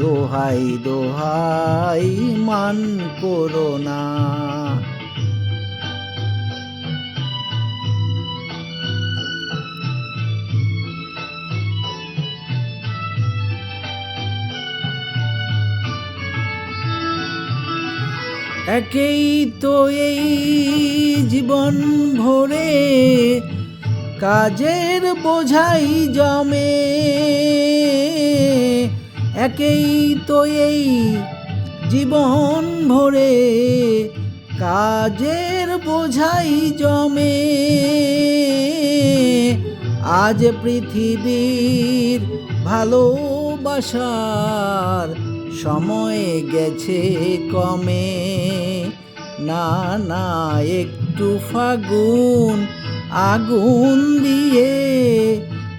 দোহাই দোহাই মান করো না। একেই তো এই জীবন ভরে কাজের বোঝাই জমে। একেই তো এই জীবন ভরে কাজের বোঝাই জমে। আজ পৃথিবীর ভালোবাসার সময় গেছে কমে। না না, একটু ফাগুন, আগুন দিয়ে